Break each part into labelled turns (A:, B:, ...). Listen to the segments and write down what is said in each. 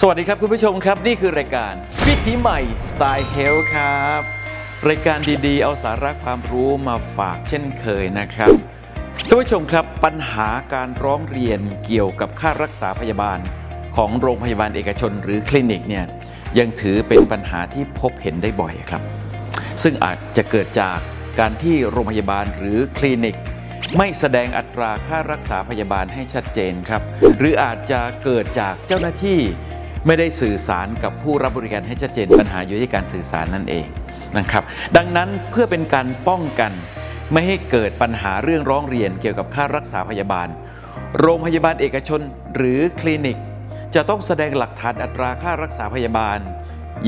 A: สวัสดีครับคุณผู้ชมครับ นี่คือรายการวิถีใหม่สไตล์เฮลครับ รายการดีๆ เอาสาระความรู้มาฝากเช่นเคยนะครับท่านผู้ชมครับปัญหาการร้องเรียนเกี่ยวกับค่ารักษาพยาบาลของโรงพยาบาลเอกชนหรือคลินิกเนี่ยยังถือเป็นปัญหาที่พบเห็นได้บ่อยครับ ซึ่งอาจจะเกิดจากการที่โรงพยาบาลหรือคลินิก ไม่แสดงอัตราค่ารักษาพยาบาลให้ชัดเจนครับ หรืออาจจะเกิดจากเจ้าหน้าที่ ไม่ได้สื่อสารกับผู้รับบริการให้ชัดเจนปัญหาอยู่ที่การสื่อสารนั่นเองนะครับ ดังนั้นเพื่อเป็นการป้องกัน ไม่ให้เกิดปัญหาเรื่องร้องเรียนเกี่ยวกับค่ารักษาพยาบาล โรงพยาบาลเอกชนหรือคลินิก จะต้องแสดงหลักฐานอัตราค่ารักษาพยาบาล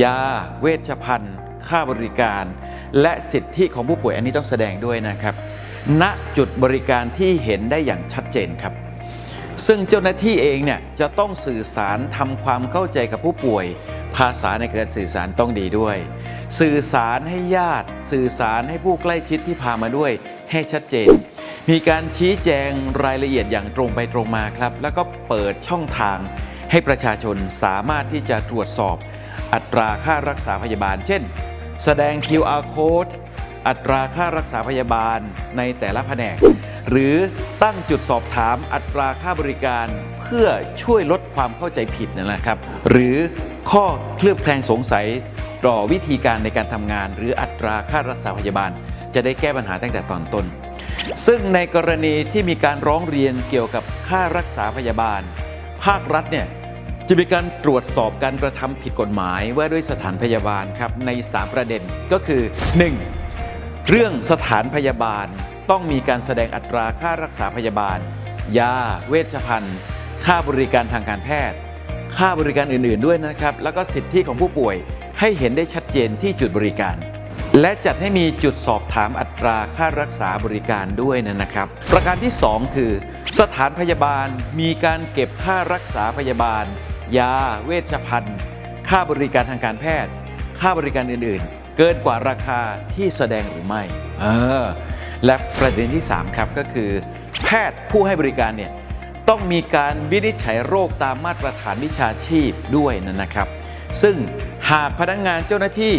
A: ยา เวชภัณฑ์ ค่าบริการ และสิทธิของผู้ป่วยอันนี้ต้องแสดงด้วยนะครับณจุดบริการที่เห็นได้อย่างชัดเจนครับ ซึ่งเจ้าหน้าที่เองเนี่ยจะต้องสื่อสารทำความเข้าใจกับผู้ป่วย ภาษาในการสื่อสารต้องดีด้วย สื่อสารให้ญาติ สื่อสารให้ผู้ใกล้ชิดที่พามาด้วย ให้ชัดเจน มีการชี้แจงรายละเอียดอย่างตรงไปตรงมาครับ แล้วก็เปิดช่องทางให้ประชาชนสามารถที่จะตรวจสอบ อัตราค่ารักษาพยาบาล เช่น แสดง QR code อัตราค่ารักษาพยาบาลในแต่ละแผนก หรือ ตั้งจุดสอบถามอัตราค่าบริการ เพื่อช่วยลดความเข้าใจผิดนะครับ หรือข้อเคลือบแคลงสงสัยต่อวิธีการในการทำงาน หรืออัตราค่ารักษาพยาบาล จะได้แก้ปัญหาตั้งแต่ตอนต้น ซึ่งในกรณีที่มีการร้องเรียนเกี่ยวกับค่ารักษาพยาบาล ภาครัฐเนี่ยจะมีการตรวจสอบการกระทำผิดกฎหมายว่าด้วยสถานพยาบาลครับใน 3 ประเด็นก็คือ 1. เรื่องสถานพยาบาล ต้องมีการแสดงอัตราค่ารักษาพยาบาล ยา เวชภัณฑ์ ค่าบริการทางการแพทย์ ค่าบริการอื่น ๆ ด้วยนะครับ แล้วก็สิทธิของผู้ป่วยให้เห็นได้ชัดเจนที่จุดบริการ และจัดให้มีจุดสอบถามอัตราค่ารักษาบริการด้วยนะครับ ประการที่ 2 คือ สถานพยาบาลมีการเก็บค่ารักษาพยาบาล ยา เวชภัณฑ์ ค่าบริการทางการแพทย์ ค่าบริการอื่น ๆ เกินกว่าราคาที่แสดงหรือไม่ เออ และประเด็นที่ 3 ครับก็คือ แพทย์ผู้ให้บริการเนี่ยต้องมีการวินิจฉัยโรคตามมาตรฐานวิชาชีพด้วยนะครับ ซึ่งหากพนักงานเจ้าหน้าที่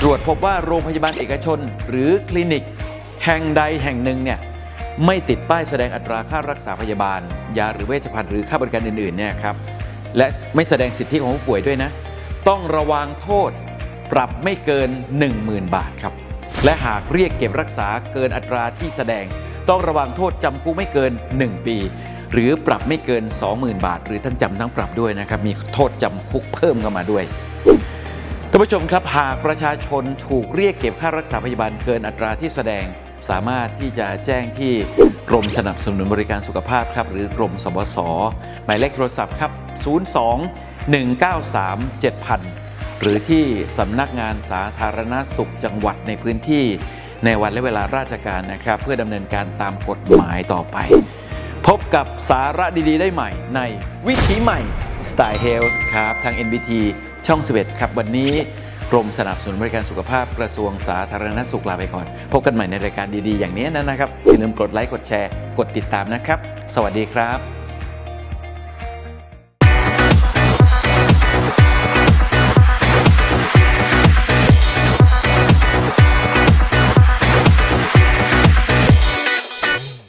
A: ตรวจพบว่าโรงพยาบาลเอกชน หรือคลินิก แห่งใดแห่งหนึ่งเนี่ยไม่ติดป้ายแสดงอัตราค่ารักษาพยาบาล ยาหรือเวชภัณฑ์หรือค่าบริการอื่นๆเนี่ยครับและไม่แสดงสิทธิของผู้ป่วยด้วยนะ ต้องระวังโทษปรับไม่เกิน 10,000 บาทครับ และหากเรียกเก็บรักษาเกินอัตราที่แสดง ต้องระวังโทษจำคุกไม่เกิน 1 ปี หรือปรับไม่เกิน 20,000 บาท หรือทั้งจำทั้งปรับด้วยนะครับ มีโทษจำคุกเพิ่มเข้ามาด้วยท่านผู้ชมครับหากประชาชนถูกเรียกเก็บค่ารักษาพยาบาลเกินอัตราที่แสดง สามารถที่จะแจ้งที่กรมสนับสนุนบริการสุขภาพครับ หรือกรมสบสหมายเลขโทรศัพท์ครับ 02 193 7000 หรือที่สำนักงานสาธารณสุขจังหวัดในพื้นที่ ในวันและเวลาราชการนะครับ เพื่อดำเนินการตามกฎหมายต่อไป พบกับสาระดีๆ ได้ใหม่ในวิถีใหม่ Style Health ครับ ทาง NBT ช่อง 11 ครับ วันนี้กรมสนับสนุนบริการสุขภาพกระทรวงสาธารณสุขลาไปก่อน พบกันใหม่ในรายการดีๆ อย่างนี้นะครับอย่าลืมกดไลค์กดแชร์ กดติดตามนะครับ สวัสดีครับ